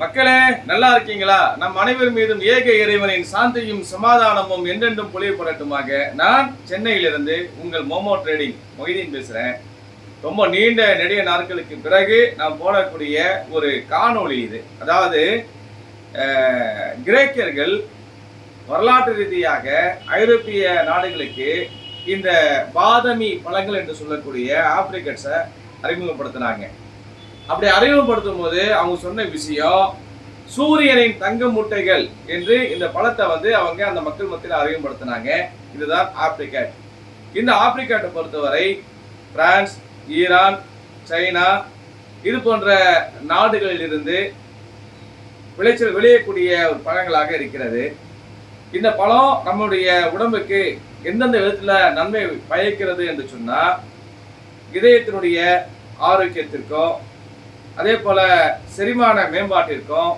மக்களே நல்லா இருக்கீங்களா? நம் அனைவர் மீதும் ஏக இறைவனின் சாந்தியும் சமாதானமும் என்றென்றும் பொழியப்படட்டுமாக நான் சென்னையிலிருந்து உங்கள் மோமோ ட்ரேடிங் மொய்தீன் பேசுகிறேன் ரொம்ப நீண்ட நெடிய நாட்களுக்கு பிறகு நான் போடக்கூடிய ஒரு காணொளி இது. அதாவது கிரேக்கர்கள் வரலாற்று ரீதியாக ஐரோப்பிய நாடுகளுக்கு இந்த பாதமி பழங்கள் என்று சொல்லக்கூடிய ஆப்ரிக்கட்ஸை அறிமுகப்படுத்தினாங்க. அப்படி அறிமுகப்படுத்தும் போது அவங்க சொன்ன விஷயம் சூரியனின் தங்க முட்டைகள் என்று இந்த பழத்தை வந்து அவங்க அந்த மக்கள் மத்தியில் அறிமுகப்படுத்தினாங்க. இதுதான் ஆப்ரிக்காட். இந்த ஆப்ரிக்காட்டை பொறுத்தவரை பிரான்ஸ் ஈரான் சைனா இது போன்ற நாடுகளில் இருந்து விளைச்சல் விளையக்கூடிய ஒரு பழங்களாக இருக்கிறது. இந்த பழம் நம்முடைய உடம்புக்கு எந்தெந்த விதத்தில் நன்மை பயக்கிறது என்று சொன்னால் இதயத்தினுடைய ஆரோக்கியத்திற்கும் அதே போல செரிமான மேம்பாட்டிற்கும்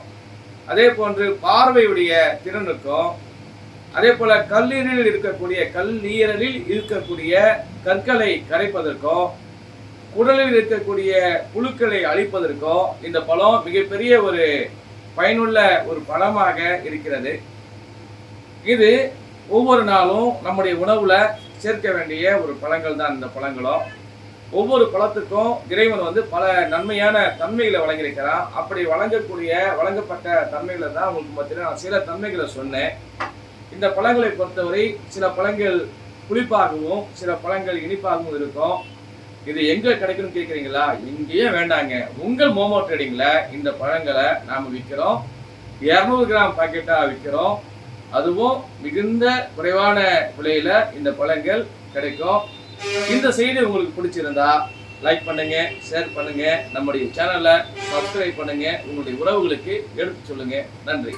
அதே போன்று பார்வையுடைய திறனுக்கும் அதே போல கல்லீரலில் இருக்கக்கூடிய கல்லீரலில் இருக்கக்கூடிய கற்களை கரைப்பதற்கும் குடலில் இருக்கக்கூடிய புழுக்களை அழிப்பதற்கும் இந்த பழம் மிகப்பெரிய ஒரு பயனுள்ள ஒரு பழமாக இருக்கிறது. இது ஒவ்வொரு நாளும் நம்முடைய உணவுல சேர்க்க வேண்டிய ஒரு பழங்கள் தான் இந்த பழங்களும். ஒவ்வொரு பழத்துக்கும் இறைவன் வந்து பல நன்மையான தன்மைகளை வழங்கியிருக்கிறான். அப்படி வழங்கக்கூடிய வழங்கப்பட்ட தன்மைகளை தான் உங்களுக்கு மத்தியில் நான் சில தன்மைகளை சொன்னேன். இந்த பழங்களை பொறுத்தவரை சில பழங்கள் புளிப்பாகவும் சில பழங்கள் இனிப்பாகவும் இருக்கும். இது எங்க கிடைக்கும்னு கேட்குறீங்களா? இங்கேயே வேண்டாங்க. உங்கள் மோமோ ட்ரேடிங்கில் இந்த பழங்களை நாம் விற்கிறோம். இரநூறு கிராம் பாக்கெட்டாக விற்கிறோம். அதுவும் மிகுந்த குறைவான விலையில் இந்த பழங்கள் கிடைக்கும். இந்த செய்தி உங்களுக்கு பிடிச்சிருந்தா லைக் பண்ணுங்க ஷேர் பண்ணுங்க. நம்முடைய சேனலை சப்ஸ்கிரைப் பண்ணுங்க. உங்களுடைய உறவுகளுக்கு எடுத்து சொல்லுங்க. நன்றி.